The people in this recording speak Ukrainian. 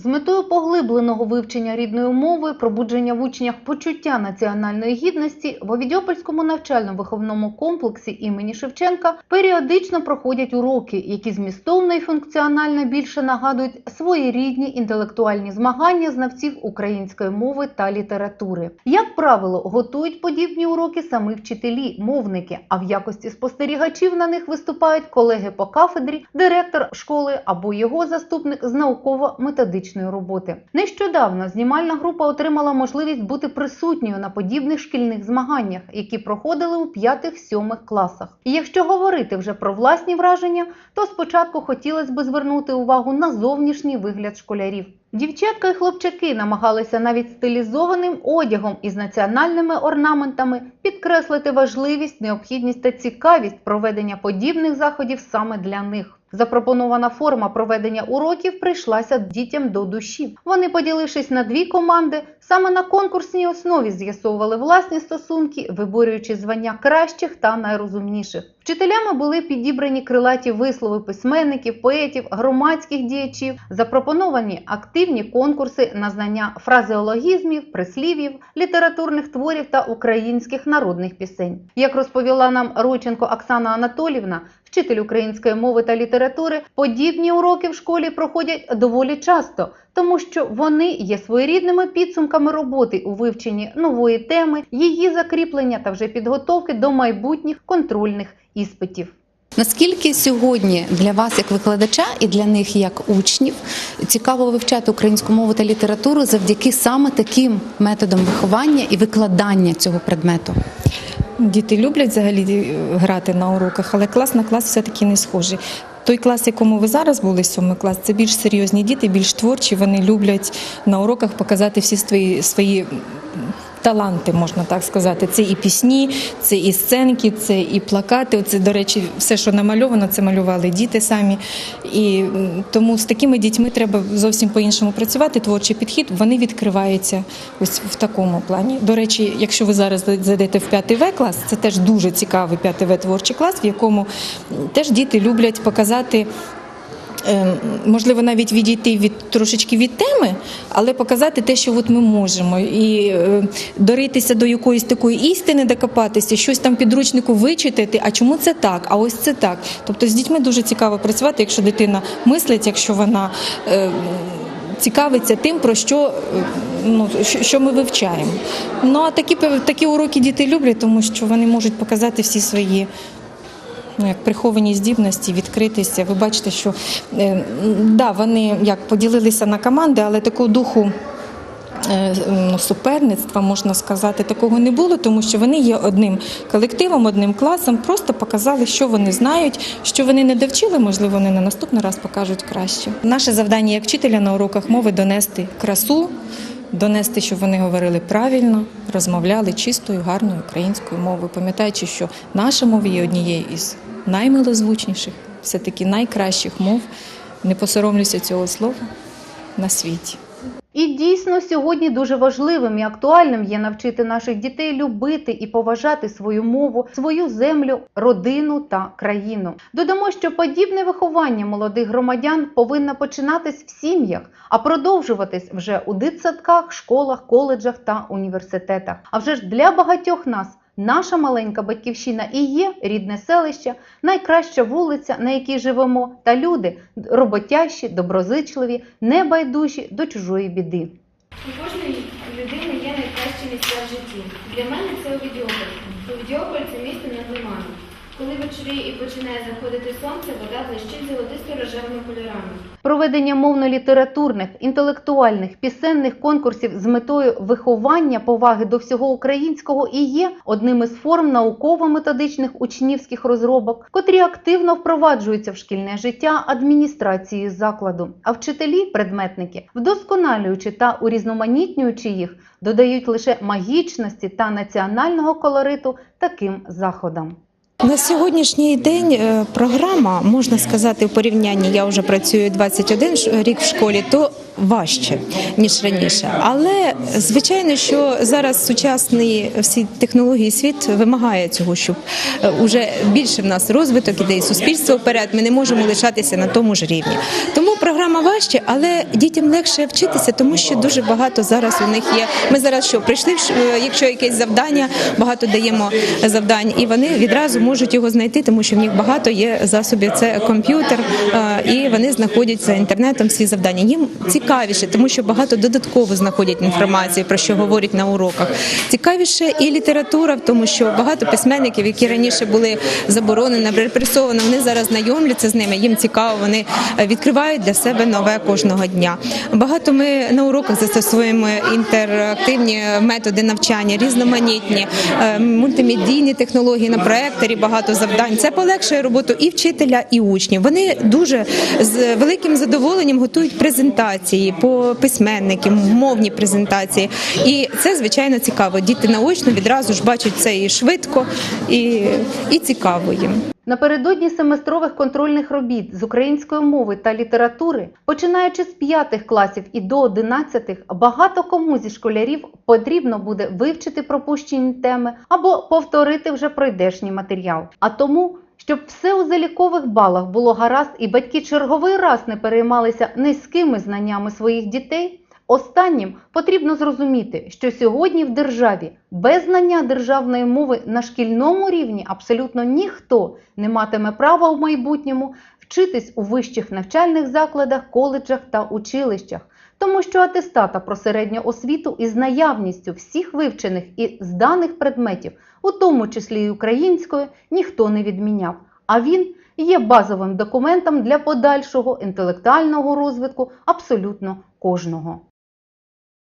З метою поглибленого вивчення рідної мови, пробудження в учнях почуття національної гідності в Овідьопольському навчально-виховному комплексі імені Шевченка періодично проходять уроки, які змістовно і функціонально більше нагадують своєрідні інтелектуальні змагання знавців української мови та літератури. Як правило, готують подібні уроки самі вчителі, мовники, а в якості спостерігачів на них виступають колеги по кафедрі, директор школи або його заступник з науково-методичної роботи. Нещодавно знімальна група отримала можливість бути присутньою на подібних шкільних змаганнях, які проходили у 5-7 класах. І якщо говорити вже про власні враження, то спочатку хотілося б звернути увагу на зовнішній вигляд школярів. Дівчатка і хлопчаки намагалися навіть стилізованим одягом із національними орнаментами підкреслити важливість, необхідність та цікавість проведення подібних заходів саме для них. Запропонована форма проведення уроків прийшлася дітям до душі. Вони, поділившись на дві команди, саме на конкурсній основі з'ясовували власні стосунки, виборюючи звання кращих та найрозумніших. Вчителями були підібрані крилаті вислови письменників, поетів, громадських діячів, запропоновані активні конкурси на знання фразеологізмів, прислів'їв, літературних творів та українських народних пісень. Як розповіла нам Ройченко Оксана Анатолівна, вчитель української мови та літератури, подібні уроки в школі проходять доволі часто, тому що вони є своєрідними підсумками роботи у вивченні нової теми, її закріплення та вже підготовки до майбутніх контрольних іспитів. Наскільки сьогодні для вас, як викладача, і для них, як учнів, цікаво вивчати українську мову та літературу завдяки саме таким методам виховання і викладання цього предмету? Діти люблять взагалі грати на уроках, але клас на клас все-таки не схожий. Той клас, якому ви зараз були, сьомий клас, це більш серйозні діти, більш творчі. Вони люблять на уроках показати всі свої свої таланти, можна так сказати. Це і пісні, це і сценки, це і плакати. Оце, до речі, все, що намальовано, це малювали діти самі. І тому з такими дітьми треба зовсім по-іншому працювати. Творчий підхід вони відкриваються ось в такому плані. До речі, якщо ви зараз зайдете в 5 В клас, це теж дуже цікавий 5 В творчий клас, в якому теж діти люблять показати. Е, Можливо, навіть відійти від трошечки від теми, але показати те, що от ми можемо, і е, доритися до якоїсь такої істини, докопатися, щось там підручнику вичитати. А чому це так? А ось це так. Тобто з дітьми дуже цікаво працювати, якщо дитина мислить, якщо вона е, цікавиться тим, про що, е, ну, що- ми вивчаємо. Ну а такі, такі уроки діти люблять, тому що вони можуть показати всі свої ну, як приховані здібності, відкритися. Ви бачите, що е, да, вони як поділилися на команди, але такого духу. е, Суперництва можна сказати, такого не було, тому що вони є одним колективом, одним класом, просто показали, що вони знають, що вони не довчили, можливо, вони на наступний раз покажуть краще. Наше завдання як вчителя на уроках мови донести красу, донести, щоб вони говорили правильно, розмовляли чистою, гарною українською мовою, пам'ятаючи, що наша мова є однією із наймилозвучніших, все-таки найкращих мов. Не посоромлюся цього слова на світі. І дійсно сьогодні дуже важливим і актуальним є навчити наших дітей любити і поважати свою мову, свою землю, родину та країну. Додамо, що подібне виховання молодих громадян повинно починатись в сім'ях, а продовжуватись вже у дитсадках, школах, коледжах та університетах. А вже ж для багатьох нас. Наша маленька батьківщина і є рідне селище, найкраща вулиця, на якій живемо, та люди роботящі, доброзичливі, небайдужі до чужої біди. У кожної людини є найкраще місця в житті. Для мене це Овідіополь. Овідіополь – це місто над лиманом. Коли вечоріє і починає заходити сонце, вода блищить золотисто-рожевими кольорами. Проведення мовно-літературних, інтелектуальних, пісенних конкурсів з метою виховання поваги до всього українського і є одним із форм науково-методичних учнівських розробок, котрі активно впроваджуються в шкільне життя адміністрації закладу. А вчителі, предметники, вдосконалюючи та урізноманітнюючи їх, додають лише магічності та національного колориту таким заходам. На сьогоднішній день е, програма, можна сказати, в порівнянні, я вже працюю 21 ш- рік в школі, то важче, ніж раніше. Але звичайно, що зараз сучасний всі технології світ вимагає цього, щоб е, уже більше в нас розвиток іде і суспільство вперед. Ми не можемо лишатися на тому ж рівні. Тому програма важче, але дітям легше вчитися, тому що дуже багато зараз у них є. Ми зараз що прийшли, е, якщо якесь завдання, багато даємо завдань, і вони відразу можуть його знайти, тому що в них багато є засобів. Це комп'ютер, е, і вони знаходять за інтернетом всі завдання. Їм цікавіше, тому що багато додатково знаходять інформації, про що говорять на уроках. Цікавіше і література, тому що багато письменників, які раніше були заборонені, репресовані, вони зараз знайомляться з ними. Їм цікаво, вони е, відкривають для себе нове кожного дня. Багато ми на уроках застосуємо інтерактивні методи навчання, різноманітні е, мультимедійні технології на проекторі. Багато завдань. Це полегшує роботу і вчителя, і учнів. Вони дуже з великим задоволенням готують презентації по письменникам, мовні презентації. І це звичайно цікаво. Діти наочно відразу ж бачать це і швидко, і, і цікаво їм. Напередодні семестрових контрольних робіт з української мови та літератури, починаючи з п'ятих класів і до одинадцятих, багато кому зі школярів потрібно буде вивчити пропущені теми або повторити вже пройдешній матеріал. А тому, щоб все у залікових балах було гаразд і батьки черговий раз не переймалися низькими знаннями своїх дітей. Останнім потрібно зрозуміти, що сьогодні в державі без знання державної мови на шкільному рівні абсолютно ніхто не матиме права в майбутньому вчитись у вищих навчальних закладах, коледжах та училищах, тому що атестата про середню освіту із наявністю всіх вивчених і зданих предметів, у тому числі й української, ніхто не відміняв. А він є базовим документом для подальшого інтелектуального розвитку абсолютно кожного.